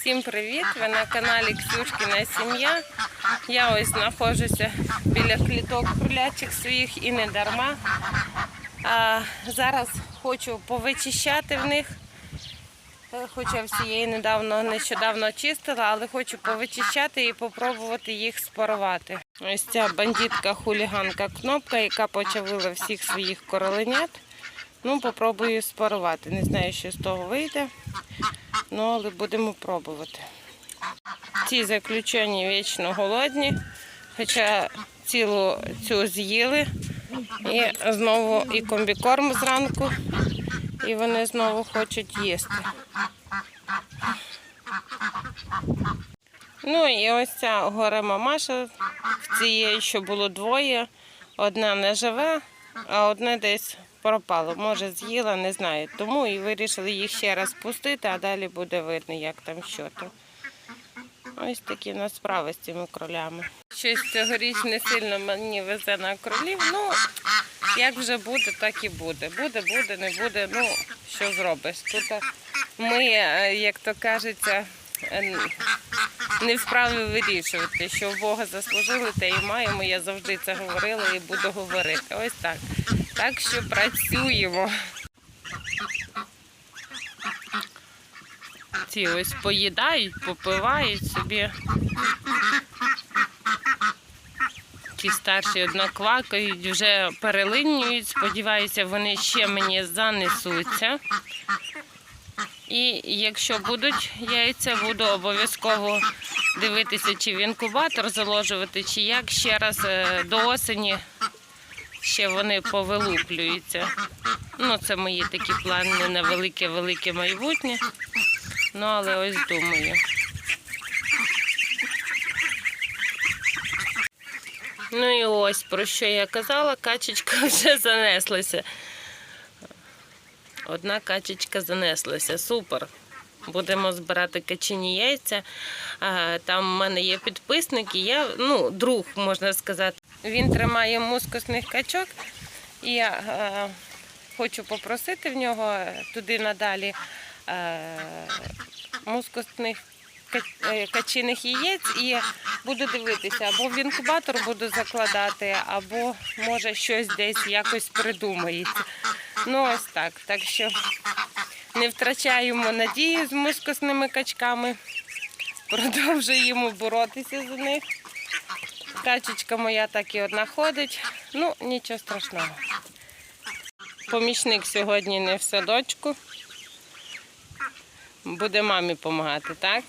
Всім привіт! Ви на каналі Ксюшкіна Сім'я. Я ось знаходжуся біля кліток крулячих своїх і не дарма. А зараз хочу повичищати в них. Хоча всієї недавно нещодавно чистила, але хочу повичищати і попробувати їх спарувати. Ось ця бандитка хуліганка кнопка, яка почавила всіх своїх короленят. Ну, попробую спарувати. Не знаю, що з того вийде. Ну, але будемо пробувати. Ці заключені вічно голодні, хоча цілу цю з'їли. І знову і комбікорм зранку, і вони знову хочуть їсти. Ну і ось ця горе мамаша, в цієї, що було двоє, одна не живе, а одне десь пропало. Може, з'їла, не знаю. Тому і вирішили їх ще раз пустити, а далі буде видно, як там що там. Ось такі в нас справи з цими кролями. Щось цьогоріч не сильно мені везе на кролів. Ну, як вже буде, так і буде. Буде, буде, не буде. Ну, що зробиш? Тут ми, е, як то кажеться, е, не вправі вирішувати, що в Бога заслужили, те і маємо. Я завжди це говорила і буду говорити. Ось так. Так що працюємо. Ці ось поїдають, попивають собі. Ті старші одноквакають, вже перелинюють. Сподіваюся, вони ще мені занесуться. І якщо будуть яйця, буду обов'язково дивитися, чи в інкубатор заложувати, чи як ще раз е, до осені ще вони повилуплюються. Ну, це мої такі плани на велике-велике майбутнє. Ну, але ось думаю. Ну і ось про що я казала, качечка вже занеслася. Одна качечка занеслася. Супер. Будемо збирати качині яйця. Там в мене є підписник, і я, ну, друг, можна сказати. Він тримає мускусних качок. І я хочу попросити в нього туди надалі мускусних е, качиних яєць і буду дивитися, або в інкубатор буду закладати, або може щось десь якось придумається. Ну ось так. Так що не втрачаємо надії з мускусними качками, продовжуємо боротися за них. Качечка моя так і одна ходить. Ну, нічого страшного. Помічник сьогодні не в садочку. Буде мамі допомагати, так?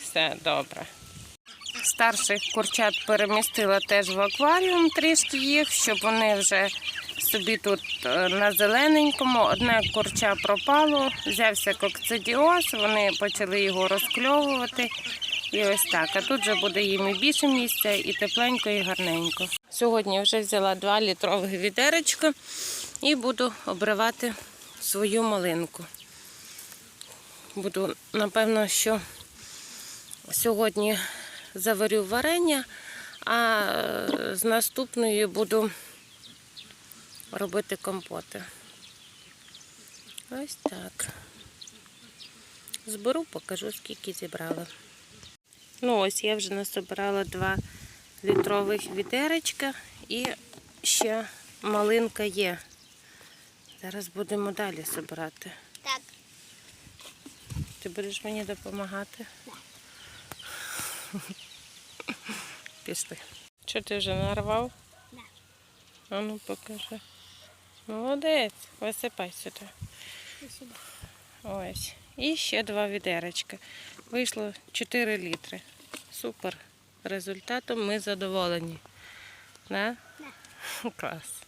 Все добре. Старших курчат перемістила теж в акваріум трішки їх, щоб вони вже собі тут е, на зелененькому. Одне курча пропало, взявся кокцидіоз, вони почали його розкльовувати. І ось так. А тут вже буде їм і більше місця, і тепленько, і гарненько. Сьогодні вже взяла 2 літрових відеречка і буду обривати свою малинку. Буду, напевно, що сьогодні заварю варення, а е, з наступною буду робити компоти. Ось так. Зберу, покажу, скільки зібрала. Ну ось я вже насобирала 2 літрових відеречка і ще малинка є. Зараз будемо далі збирати. Так, Ти будеш мені допомагати? Пішли. Що ти вже нарвав? Да. А ну покажи. Молодець, висипай сюди. Ось. І ще два відеречка. Вийшло 4 літри. Супер. Результатом ми задоволені. Да? Клас.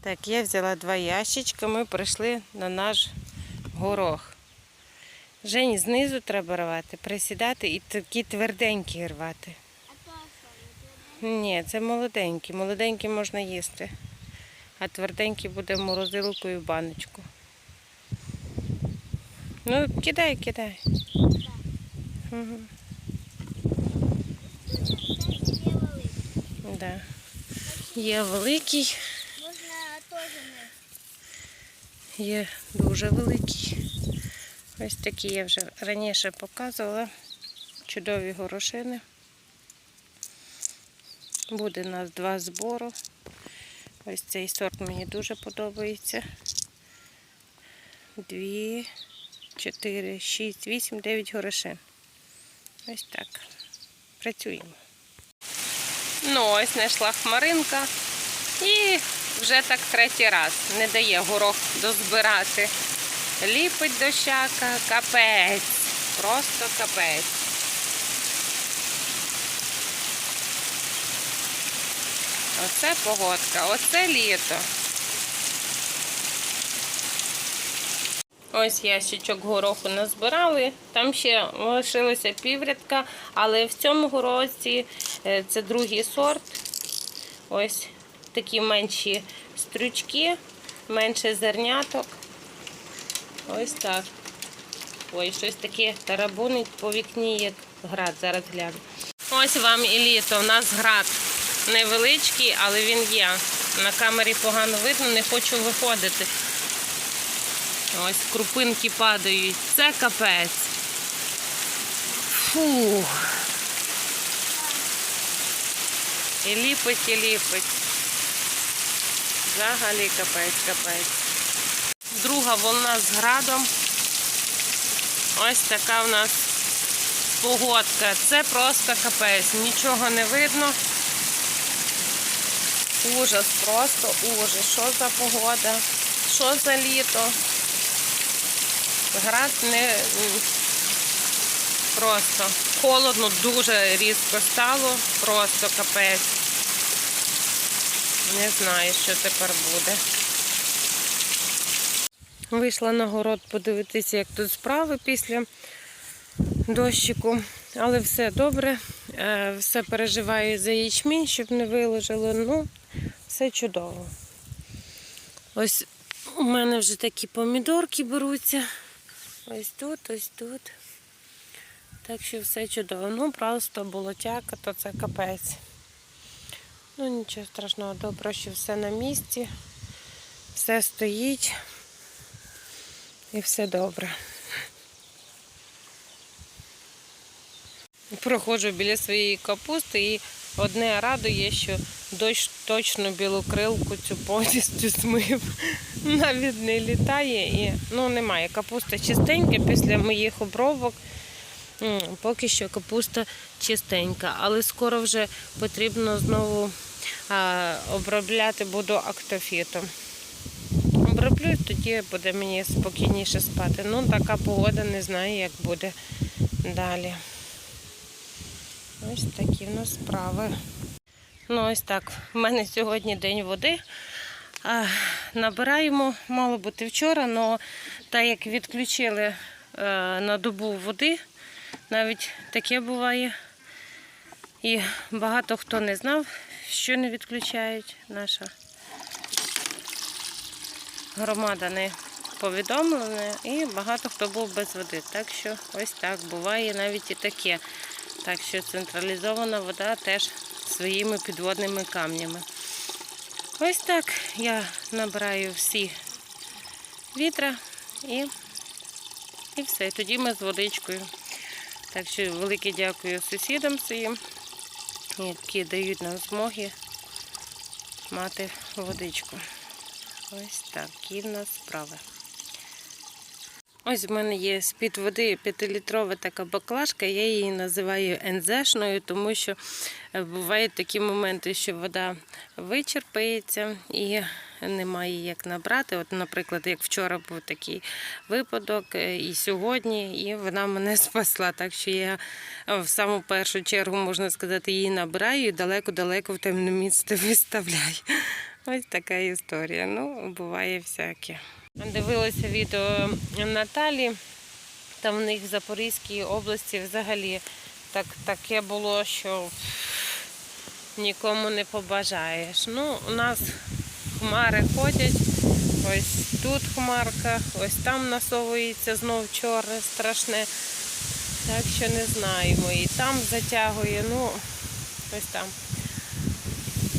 Так, я взяла два ящичка, ми прийшли на наш горох. Жені знизу треба рвати, присідати і такі тверденькі рвати. Ні, це молоденькі. Молоденькі можна їсти. А тверденькі буде в морозилку і в баночку. Ну, кидай, кидай. Угу. Да. Є великий, є дуже великий. Ось такі я вже раніше показувала. Чудові горошини. Буде у нас два збору. Ось цей сорт мені дуже подобається. Дві, чотири, шість, вісім, дев'ять горошин. Ось так. Працюємо. Ну, ось знайшла хмаринка. І вже так третій раз не дає горох дозбирати. Ліпить дощака, капець. Просто капець. Оце погодка, оце літо. Ось ящичок гороху назбирали. Там ще лишилося піврядка, але в цьому році е, це другий сорт. Ось такі менші стрючки, менше зерняток. Ось так. Ой, щось таке тарабунить по вікні, як град. Зараз гляну. Ось вам і літо. У нас град невеличкий, але він є. На камері погано видно, не хочу виходити. Ось крупинки падають. Це капець. Фу. І ліпить, і ліпить. Взагалі капець, капець. Друга волна з градом. Ось така в нас погодка. Це просто капець. Нічого не видно. Ужас, просто ужас. Що за погода? Що за літо? Град не просто холодно, дуже різко стало, просто капець. Не знаю, що тепер буде. Вийшла на город подивитися, як тут справи після дощику. Але все добре. Е, Все переживаю за ячмінь, щоб не виложило. Ну, все чудово. Ось у мене вже такі помідорки беруться. Ось тут, ось тут. Так що все чудово. Ну, просто болотяка, то це капець. Ну, нічого страшного, добре, що все на місці, все стоїть і все добре. Проходжу біля своєї капусти і одне радує, що дощ точно білокрилку цю повністю змив. Навіть не літає і ну, немає. Капуста чистенька після моїх обробок. Поки що капуста чистенька, але скоро вже потрібно знову а, обробляти буду актофітом. Оброблю, тоді буде мені спокійніше спати. Ну, така погода, не знаю, як буде далі. Ось такі в нас справи. Ну, ось так. У мене сьогодні день води. Набираємо, мало бути вчора, але так як відключили е, на добу води, навіть таке буває. І багато хто не знав, що не відключають. Наша громада не повідомлена і багато хто був без води. Так що ось так буває навіть і таке. Так що централізована вода теж своїми підводними камнями. Ось так я набираю всі вітра і, і все. Тоді ми з водичкою. Так що велике дякую сусідам своїм, які дають нам змоги мати водичку. Ось такі в нас справи. Ось в мене є з-під води 5-літрова така баклажка, я її називаю НЗшною, тому що е, бувають такі моменти, що вода вичерпається і немає як набрати. От, наприклад, як вчора був такий випадок, е, і сьогодні, і вона мене спасла. Так що я е, в саму першу чергу, можна сказати, її набираю і далеко-далеко в темне місце виставляю. Ось така історія. Ну, буває всяке. Дивилася відео Наталі. Там в них в Запорізькій області взагалі так, таке було, що нікому не побажаєш. Ну, у нас хмари ходять. Ось тут хмарка, ось там насовується знов чорне, страшне. Так що не знаємо. І там затягує, ну, ось там.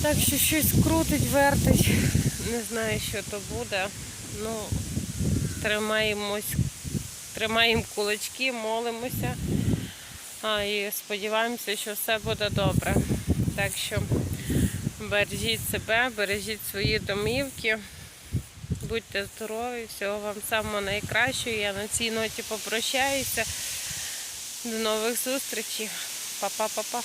Так що щось крутить, вертить. Не знаю, що то буде. Ну, тримаємось, тримаємо кулачки, молимося а, і сподіваємося, що все буде добре. Так що бережіть себе, бережіть свої домівки. Будьте здорові, всього вам самого найкращого. Я на цій ноті попрощаюся. До нових зустрічей. Па-па-па-па.